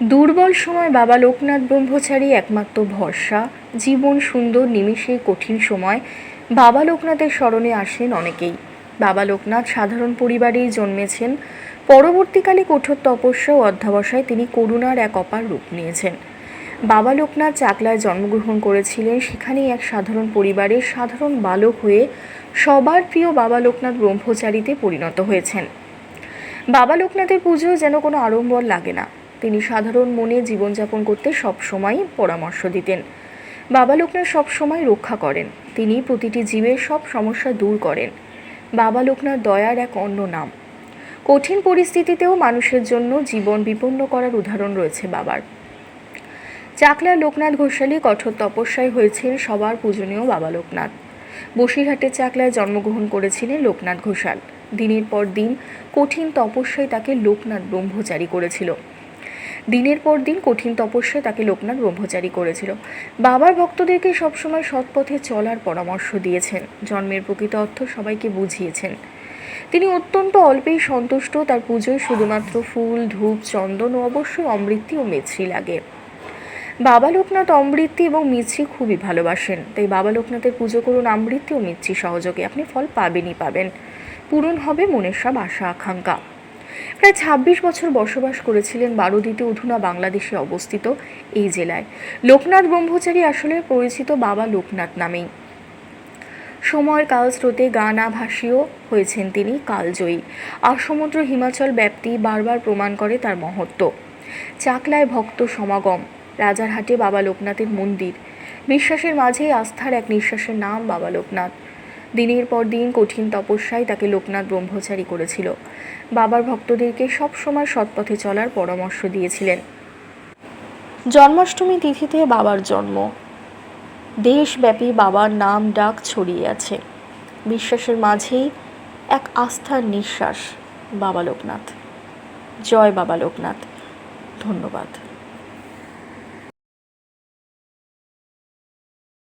দুর্বল সময় বাবা লোকনাথ ব্রহ্মচারী একমাত্র ভরসা, জীবন সুন্দর নিমিষে কঠিন সময়। বাবা লোকনাথের স্মরণে আসেন অনেকেই। বাবা লোকনাথ সাধারণ পরিবারেই জন্মেছেন। পরবর্তীকালে কঠোর তপস্যা ও অধ্যাবসায় তিনি করুণার এক অপার রূপ নিয়েছেন। বাবা লোকনাথ চাকলায় জন্মগ্রহণ করেছিলেন। সেখানেই এক সাধারণ পরিবারের সাধারণ বালক হয়ে সবার প্রিয় বাবা লোকনাথ ব্রহ্মচারীতে পরিণত হয়েছেন। বাবা লোকনাথের পুজো যেন কোনো আড়ম্বর লাগে না। তিনি সাধারণ মনে জীবনযাপন করতে সবসময় পরামর্শ দিতেন। বাবা লোকনাথ সবসময় রক্ষা করেন। তিনি প্রতিটি জীবের সব সমস্যা দূর করেন। বাবা লোকনাথ দয়ার এক অন্য নাম। কঠিন পরিস্থিতিতেও মানুষের জন্য জীবন বিপন্ন করার উদাহরণ রয়েছে বাবার। চাকলার লোকনাথ ঘোষালী কঠোর তপস্যায় হয়েছেন সবার পূজনীয় বাবা লোকনাথ। বসিরহাটের চাকলায় জন্মগ্রহণ করেছিলেন লোকনাথ ঘোষাল। দিনের পর দিন কঠিন তপস্যায় তাকে লোকনাথ ব্রহ্মচারী করেছিল। দিনের পর দিন কঠিন তপস্যায় তাকে লোকনাথ ব্রহ্মচারী করেছিল। বাবার ভক্তদেরকে সবসময় সৎপথে চলার পরামর্শ দিয়েছেন। জন্মের প্রকৃত অর্থ সবাইকে বুঝিয়েছেন। তিনি অত্যন্ত অল্পেই সন্তুষ্ট। তার পুজোয় শুধুমাত্র ফুল, ধূপ, চন্দন ও অবশ্যই অমৃতি ও মেছরি লাগে। বাবা লোকনাথ অমৃতি এবং মিছরি খুবই ভালোবাসেন। তাই বাবা লোকনাথের পুজো করুন অমৃতি ও মিছরি সহযোগে আপনি ফল পাবেনই পাবেন। পূরণ হবে মনের সব আশা, আকাঙ্ক্ষা। প্রায় ছাব্বিশ বছর বসবাস করেছিলেন বারোদিতে অধুনা বাংলাদেশে অবস্থিত এই জেলায়। লোকনাথ ব্রহ্মচারী আসলে পরিচিত বাবা লোকনাথ নামেই। সময়ের কালস্রোতে গানা ভাসিও হয়েছেন তিনি কালজয়ী। আর সমুদ্র হিমাচল ব্যাপ্তি বারবার প্রমাণ করে তার মহত্ব। চাকলায় ভক্ত সমাগম, রাজারহাটে বাবা লোকনাথের মন্দির। বিশ্বাসের মাঝেই আস্থার এক নিঃশ্বাসের নাম বাবা লোকনাথ। দিনের পর দিন কঠিন তপস্যায় তাকে লোকনাথ ব্রহ্মচারী করেছিল। বাবার ভক্তদেরকে সবসময় সৎপথে চলার পরামর্শ দিয়েছিলেন। জন্মাষ্টমী তিথিতে বাবার জন্ম। দেশব্যাপী বাবার নাম ডাক ছড়িয়ে আছে। বিশ্বাসের মাঝেই এক আস্থার নিঃশ্বাস বাবা লোকনাথ। জয় বাবা লোকনাথ। ধন্যবাদ।